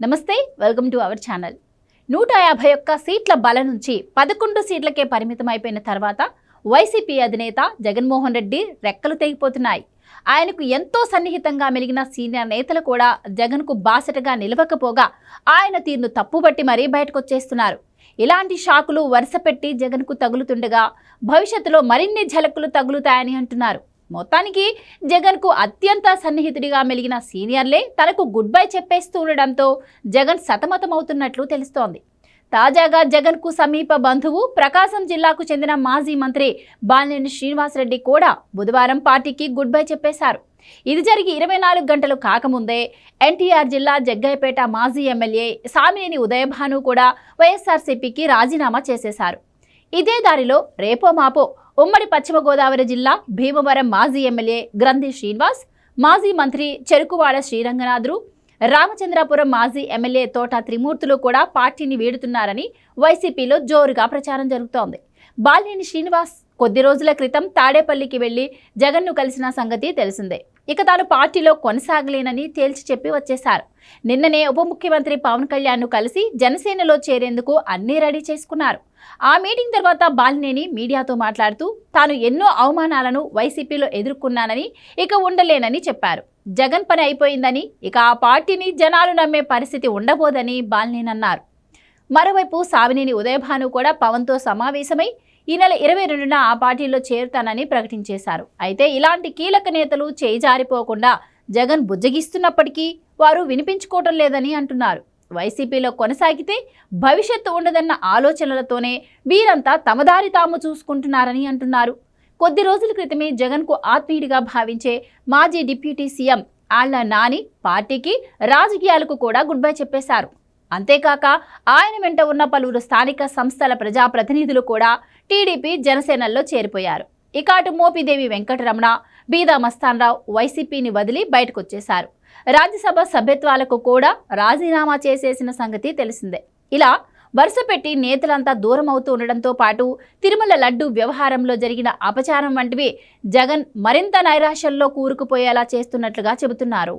నమస్తే welcome to our channel. నూట యాభై ఒక్క సీట్ల బల నుంచి పదకొండు సీట్లకే పరిమితం అయిపోయిన తర్వాత వైసీపీ అధినేత జగన్మోహన్ రెడ్డి రెక్కలు తెగిపోతున్నాయి. ఆయనకు ఎంతో సన్నిహితంగా మెలిగిన సీనియర్ నేతలు కూడా జగన్కు బాసటగా నిలవకపోగా ఆయన తీరును తప్పుబట్టి మరీ బయటకొచ్చేస్తున్నారు. ఇలాంటి షాకులు వరుసపెట్టి జగన్కు తగులుతుండగా భవిష్యత్తులో మరిన్ని ఝలకులు తగులుతాయని అంటున్నారు. మొత్తానికి జగన్కు అత్యంత సన్నిహితుడిగా మెలిగిన సీనియర్లే తనకు గుడ్ బై చెప్పేస్తూ ఉండడంతో జగన్ సతమతమవుతున్నట్లు తెలుస్తోంది. తాజాగా జగన్కు సమీప బంధువు ప్రకాశం జిల్లాకు చెందిన మాజీ మంత్రి బాలినేని శ్రీనివాసరెడ్డి కూడా బుధవారం పార్టీకి గుడ్ బై చెప్పేశారు. ఇది జరిగి ఇరవై నాలుగు గంటలు కాకముందే ఎన్టీఆర్ జిల్లా జగ్గయ్యపేట మాజీ ఎమ్మెల్యే సామినేని ఉదయభాను కూడా వైఎస్ఆర్సీపీకి రాజీనామా చేసేశారు. ఇదే దారిలో రేపో మాపో ఉమ్మడి పశ్చిమ గోదావరి జిల్లా భీమవరం మాజీ ఎమ్మెల్యే గ్రంథి శ్రీనివాస్ మాజీ మంత్రి చెరుకువాడ శ్రీరంగనాథులు రామచంద్రాపురం మాజీ ఎమ్మెల్యే తోట త్రిమూర్తులు కూడా పార్టీని వీడుతున్నారని వైసీపీలో జోరుగా ప్రచారం జరుగుతోంది. బాలినేని శ్రీనివాస్ కొద్ది రోజుల క్రితం తాడేపల్లికి వెళ్ళి జగన్ను కలిసిన సంగతి తెలిసిందే. ఇక తాను పార్టీలో కొనసాగలేనని తేల్చి చెప్పి వచ్చేశారు. నిన్ననే ఉప ముఖ్యమంత్రి పవన్ కళ్యాణ్ను కలిసి జనసేనలో చేరేందుకు అన్నీ రెడీ చేసుకున్నారు. ఆ మీటింగ్ తర్వాత బాలినేని మీడియాతో మాట్లాడుతూ తాను ఎన్నో అవమానాలను వైసీపీలో ఎదుర్కొన్నానని ఇక ఉండలేనని చెప్పారు. జగన్ పని అయిపోయిందని ఇక ఆ పార్టీని జనాలు నమ్మే పరిస్థితి ఉండబోదని బాలినేని అన్నారు. మరోవైపు సావినేని ఉదయభాను కూడా పవన్తో సమావేశమై ఈ నెల ఇరవై రెండున ఆ పార్టీలో చేరుతానని ప్రకటించేశారు. అయితే ఇలాంటి కీలక నేతలు చేయిజారిపోకుండా జగన్ బుజ్జగిస్తున్నప్పటికీ వారు వినిపించుకోవటం లేదని అంటున్నారు. వైసీపీలో కొనసాగితే భవిష్యత్తు ఉండదన్న ఆలోచనలతోనే వీరంతా తమదారి తాము చూసుకుంటున్నారని అంటున్నారు. కొద్ది రోజుల క్రితమే జగన్కు ఆత్మీయుడిగా భావించే మాజీ డిప్యూటీ సీఎం ఆళ్ళ నాని పార్టీకి రాజకీయాలకు కూడా గుడ్ బై చెప్పేశారు. అంతేకాక ఆయన వెంట ఉన్న పలువురు స్థానిక సంస్థల ప్రజాప్రతినిధులు కూడా టీడీపీ జనసేనల్లో చేరిపోయారు. ఇక అటు మోపిదేవి వెంకటరమణ బీదా మస్తాన్రావు వైసీపీని వదిలి బయటకొచ్చేశారు. రాజ్యసభ సభ్యత్వాలకు కూడా రాజీనామా చేసేసిన సంగతి తెలిసిందే. ఇలా వరుసపెట్టి నేతలంతా దూరం అవుతూ ఉండడంతో పాటు తిరుమల లడ్డు వ్యవహారంలో జరిగిన అపచారం వంటివి జగన్ మరింత నైరాశ్యంలో కూరుకుపోయేలా చేస్తున్నట్లుగా చెబుతున్నారు.